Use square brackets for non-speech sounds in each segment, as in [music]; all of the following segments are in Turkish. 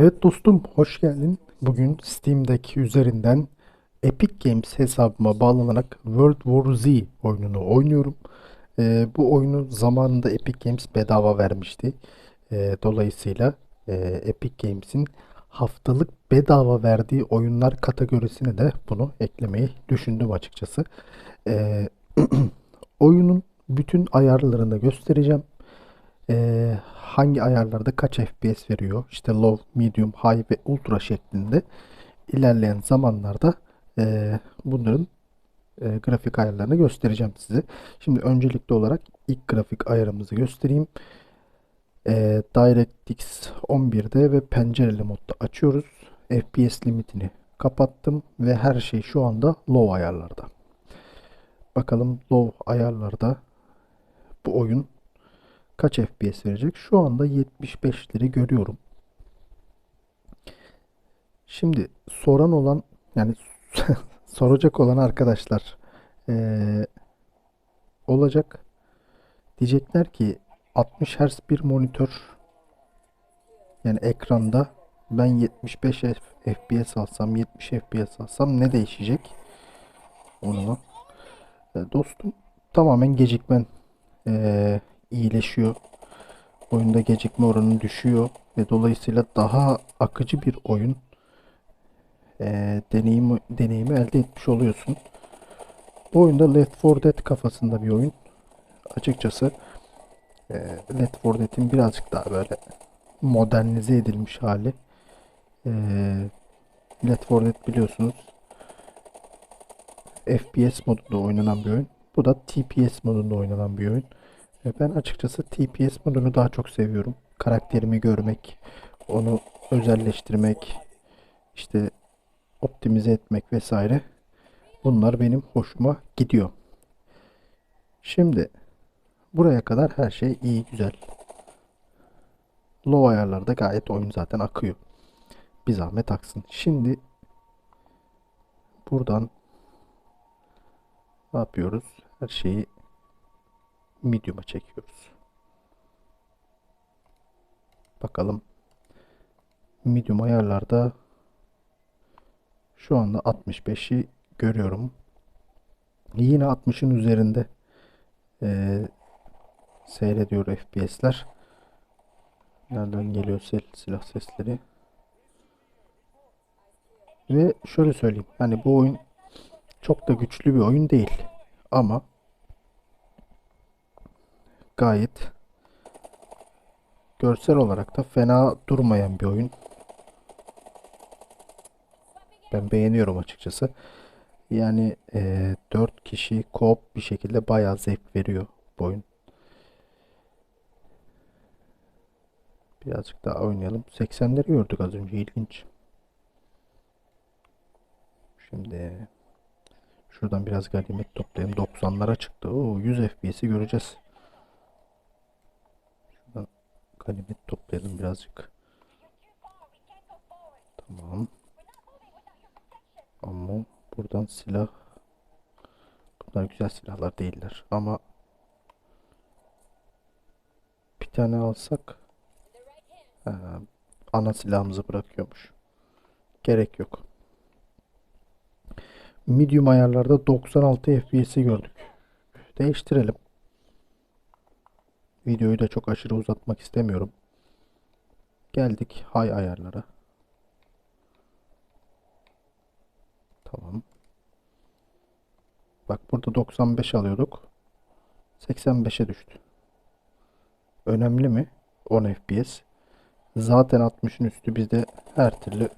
Evet dostum, hoş geldin. Bugün Steam'deki üzerinden Epic Games hesabıma bağlanarak World War Z oyununu oynuyorum. Ee, bu oyunu zamanında Epic Games bedava vermişti. Ee, dolayısıyla e, Epic Games'in haftalık bedava verdiği oyunlar kategorisine de bunu eklemeyi düşündüm açıkçası. Ee, [clears throat] oyunun bütün ayarlarını göstereceğim. Ee, hangi ayarlarda kaç FPS veriyor? İşte low, medium, high ve ultra şeklinde ilerleyen zamanlarda e, bunların e, grafik ayarlarını göstereceğim size. Şimdi öncelikli olarak ilk grafik ayarımızı göstereyim. E, DirectX 11'de ve pencereli modda açıyoruz. FPS limitini kapattım ve her şey şu anda low ayarlarda. Bakalım low ayarlarda bu oyun kaç FPS verecek? Şu anda 75'leri görüyorum. Şimdi soran olan yani [laughs] soracak olan arkadaşlar eee, olacak. Diyecekler ki 60 Hz bir monitör yani ekranda ben 75 F- FPS alsam 70 FPS alsam ne değişecek? Onu E, dostum tamamen gecikmen eee, iyileşiyor. Oyunda gecikme oranı düşüyor ve dolayısıyla daha akıcı bir oyun eee, deneyimi, deneyimi elde etmiş oluyorsun. Bu oyunda Left 4 Dead kafasında bir oyun. Açıkçası eee Left 4 Dead'in birazcık daha böyle modernize edilmiş hali. Eee Left 4 Dead biliyorsunuz FPS modunda oynanan bir oyun. Bu da TPS modunda oynanan bir oyun. Ben açıkçası TPS modunu daha çok seviyorum. Karakterimi görmek, onu özelleştirmek, işte optimize etmek vesaire. Bunlar benim hoşuma gidiyor. Şimdi buraya kadar her şey iyi güzel. Low ayarlarda gayet oyun zaten akıyor. Bir zahmet aksın. Şimdi buradan ne yapıyoruz? Her şeyi medium'a çekiyoruz. Bakalım medium ayarlarda şu anda 65'i görüyorum. Yine 60'ın üzerinde eee, seyrediyor FPS'ler. Nereden geliyor sil- silah sesleri? Ve şöyle söyleyeyim. Hani bu oyun çok da güçlü bir oyun değil. Ama gayet görsel olarak da fena durmayan bir oyun. Ben beğeniyorum açıkçası. Yani eee 4 kişi co-op bir şekilde bayağı zevk veriyor bu oyun. Birazcık daha oynayalım. 80'leri gördük az önce. İlginç. Şimdi şuradan biraz ganimet toplayalım. 90'lara çıktı. Oo, 100 FPS'i göreceğiz. Şuradan ganimet toplayalım birazcık. Tamam. Ama buradan silah. Bunlar güzel silahlar değiller. Ama bir tane alsak ha, ana silahımızı bırakıyormuş. Gerek yok. Medium ayarlarda 96 FPS'i gördük. Değiştirelim. Videoyu da çok aşırı uzatmak istemiyorum. Geldik high ayarlara. Tamam. Bak burada 95 alıyorduk. 85'e düştü. Önemli mi? 10 FPS. Zaten 60'ın üstü bizde her türlü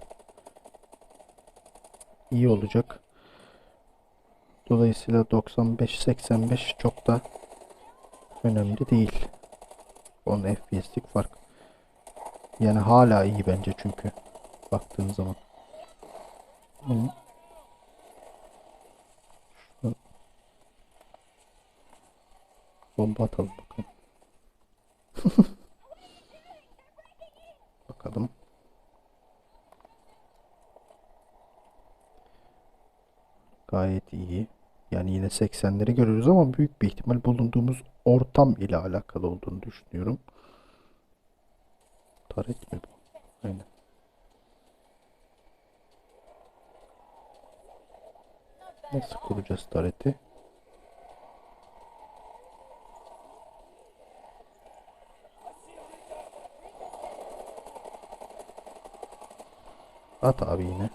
iyi olacak. Dolayısıyla 95-85 çok da önemli değil. 10 FPS'lik fark. Yani hala iyi bence çünkü baktığın zaman. Hı. Şuna bomba atalım bakalım. [laughs] Bakalım. Gayet iyi. Yani yine 80'leri görürüz ama büyük bir ihtimal bulunduğumuz ortam ile alakalı olduğunu düşünüyorum. Taret mi bu? Aynen. Nasıl kuracağız tareti? At abi yine.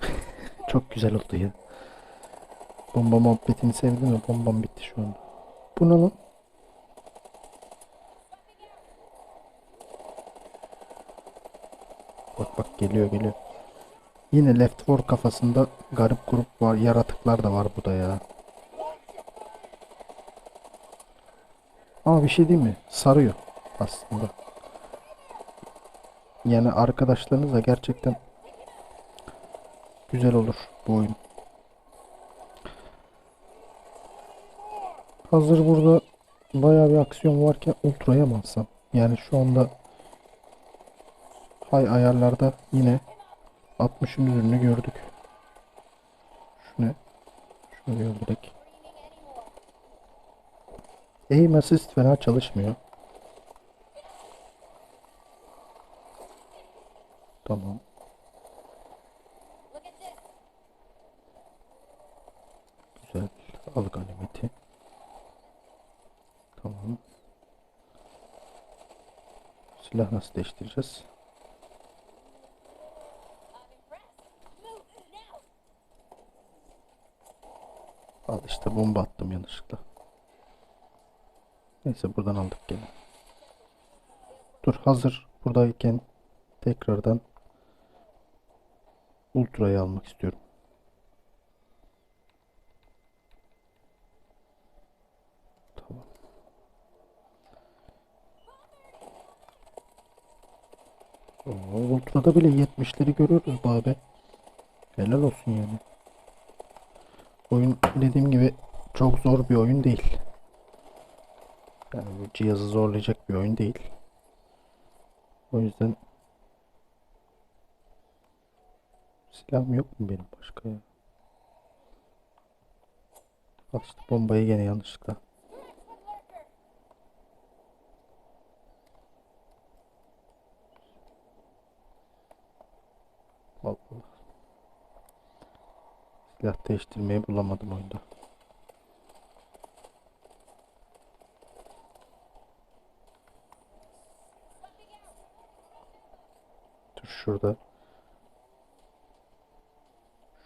[laughs] Çok güzel oldu ya. Bomba muhabbetini sevdim mi? Bombam bitti şu anda. Bu ne lan? Bak bak geliyor geliyor. Yine Left 4 kafasında garip grup var. Yaratıklar da var bu da ya. Ama bir şey değil mi? Sarıyor aslında. Yani arkadaşlarınızla gerçekten güzel olur bu oyun. Hazır burada bayağı bir aksiyon varken ultraya mı alsam? Yani şu anda hay ayarlarda yine 60'ın üzerine gördük. Şu ne? Şunu öldürek. Aim assist fena çalışmıyor. Tamam. Güzel. Al ganimeti. Tamam. Silah nasıl değiştireceğiz? Al işte bomba attım yanlışlıkla. Neyse buradan aldık gene. Dur hazır buradayken tekrardan Ultra'yı almak istiyorum. Tamam. Oo, Ultra'da bile 70'leri görüyoruz be abi. Helal olsun yani. Oyun dediğim gibi çok zor bir oyun değil. Yani bu cihazı zorlayacak bir oyun değil. O yüzden silahım yok mu benim başka ya? İşte bombayı gene yanlışlıkla. Silah değiştirmeyi bulamadım oyunda. Dur şurada.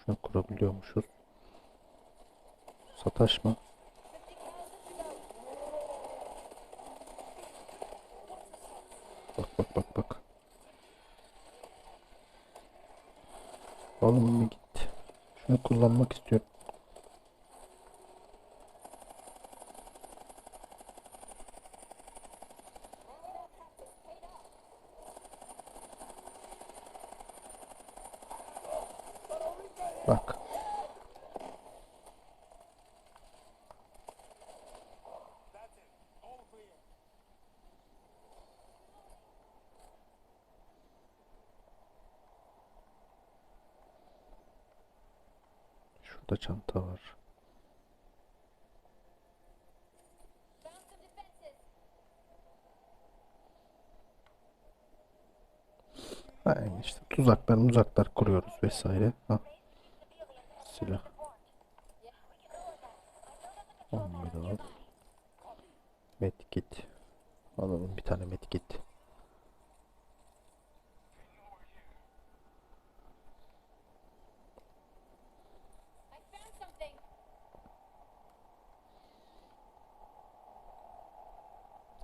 Şunu kurabiliyormuşuz. Sataşma. Bak bak bak bak. Oğlum Şunu kullanmak istiyorum. Bak. Şurada çanta var. Aynen işte tuzaklar muzaklar kuruyoruz vesaire. Ha. Silah. Onları al. Medkit. Alalım bir tane medkit.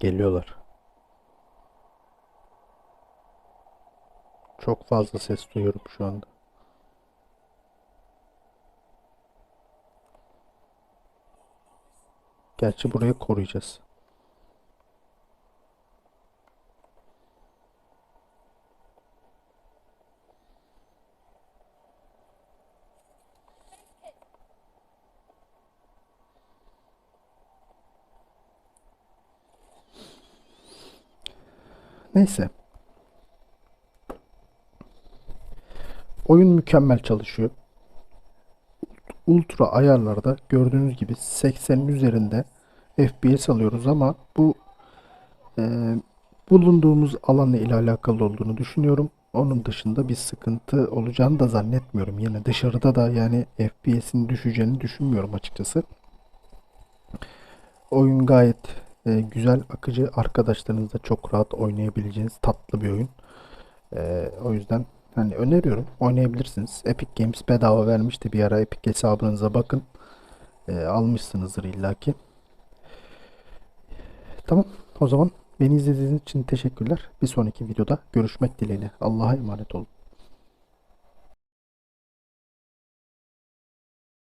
Geliyorlar. Çok fazla ses duyuyorum şu anda. Gerçi burayı koruyacağız. Neyse. Oyun mükemmel çalışıyor. Ultra ayarlarda gördüğünüz gibi 80'in üzerinde FPS alıyoruz ama bu e, bulunduğumuz alanla ile alakalı olduğunu düşünüyorum. Onun dışında bir sıkıntı olacağını da zannetmiyorum. Yine dışarıda da yani FPS'in düşeceğini düşünmüyorum açıkçası. Oyun gayet e, güzel, akıcı. Arkadaşlarınızla çok rahat oynayabileceğiniz tatlı bir oyun. E, o yüzden hani öneriyorum. Oynayabilirsiniz. Epic Games bedava vermişti bir ara. Epic hesabınıza bakın. E, almışsınızdır illaki. Tamam. O zaman beni izlediğiniz için teşekkürler. Bir sonraki videoda görüşmek dileğiyle. Allah'a emanet olun.